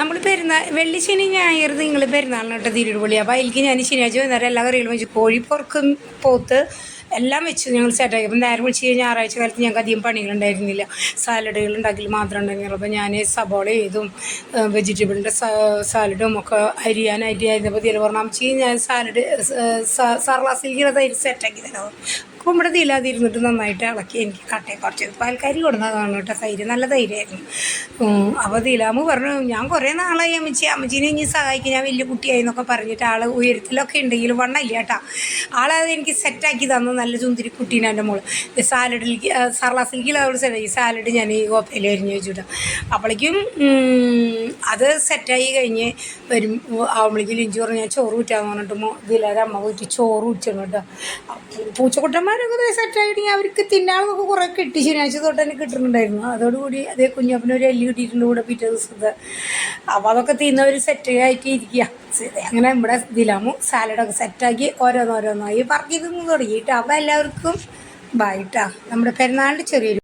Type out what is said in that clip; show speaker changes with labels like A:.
A: നമ്മൾ പെരുന്നാൾ വെള്ളി ശനി ഞായർ നിങ്ങൾ പെരുന്നാളിനോട്ട് തിരുവള്ളി അപ്പോൾ എനിക്ക് ഞാൻ ശനിയാഴ്ച വൈകുന്നേരം എല്ലാ കറികളും വെച്ച് കോഴി പുറക്കും പോത്ത് എല്ലാം വെച്ചു ഞങ്ങൾ സെറ്റാക്കി അപ്പം നേരം വിളിച്ച് ഞായറാഴ്ച കാലത്ത് ഞങ്ങൾക്ക് അധികം പണികളുണ്ടായിരുന്നില്ല. സാലഡുകൾ ഉണ്ടാക്കി മാത്രം ഉണ്ടായിരുന്നുള്ളൂ അപ്പോൾ ഞാൻ സബോള ചെയ്തും വെജിറ്റബിളിന്റെ സാലഡും ഒക്കെ അരിയാനായിട്ട് ആയിരുന്നപ്പോൾ തീരെ പറഞ്ഞു അമ്മച്ചി ഞാൻ സാലഡ് സർവാസിലേക്ക് തൈര് സെറ്റാക്കി തരാം കുമ്പടെ ഇല്ലാതിരുന്നിട്ട് നന്നായിട്ട് ഇളക്കി എനിക്ക് കട്ടയെ കുറച്ച് പാൽക്കാരി കൊടുന്നതാണ് കേട്ടോ തൈര്. നല്ല തൈരായിരുന്നു. അപ്പോൾ തീലാമ് പറഞ്ഞു ഞാൻ കുറേ നാളായി അമ്മച്ചി. അമ്മച്ചീനെ ഇനി സഹായിക്കും. ഞാൻ വലിയ കുട്ടിയായി എന്നൊക്കെ പറഞ്ഞിട്ട് ആൾ ഉയരത്തിലൊക്കെ ഉണ്ടെങ്കിലും വണ്ണമില്ല കേട്ടോ. ആളത് എനിക്ക് സെറ്റാക്കി തന്നു. നല്ല ചുന്തിരി കുട്ടീനെ എന്റെ മോൾ. സാലഡിലേക്ക് സർലാസിലേക്ക് അവൾ ഈ സാലഡ് ഞാൻ ഈ കോപ്പയിൽ അരിഞ്ഞ് വെച്ചിട്ട് അപ്പോഴേക്കും അത് സെറ്റായി കഴിഞ്ഞ് വരും ആവുമ്പോഴേക്കും ലിഞ്ചു പറഞ്ഞു ഞാൻ ചോറ് ഊറ്റാന്ന് പറഞ്ഞിട്ട് മോ വീട്ടിൽ ചോറ് ഊറ്റണം കേട്ടോ. അപ്പോൾ പൂച്ചക്കുട്ടന്മാരൊക്കെ സെറ്റായിട്ട് അവർക്ക് തിന്നാളൊക്കെ കുറേ കിട്ടി. ശനിയാഴ്ച തൊട്ട് തന്നെ കിട്ടുന്നുണ്ടായിരുന്നു. അതോടുകൂടി അതേ കുഞ്ഞപ്പനൊരു എല്ല് കിട്ടിയിട്ടുണ്ട് കൂടെ പിറ്റേ ദിവസത്തെ. അപ്പോൾ അതൊക്കെ തിന്നവർ സെറ്റ് ആയിട്ട് ഇരിക്കുക അങ്ങനെ ഇവിടെ ദിലാമു സാലഡൊക്കെ സെറ്റാക്കി ഓരോന്നോരോന്നായി. പറഞ്ഞിരുന്നു തുടങ്ങിയിട്ട്. അപ്പോൾ എല്ലാവർക്കും ബൈട്ടാ നമ്മുടെ പെരുന്നാളിന്റെ ചെറിയൊരു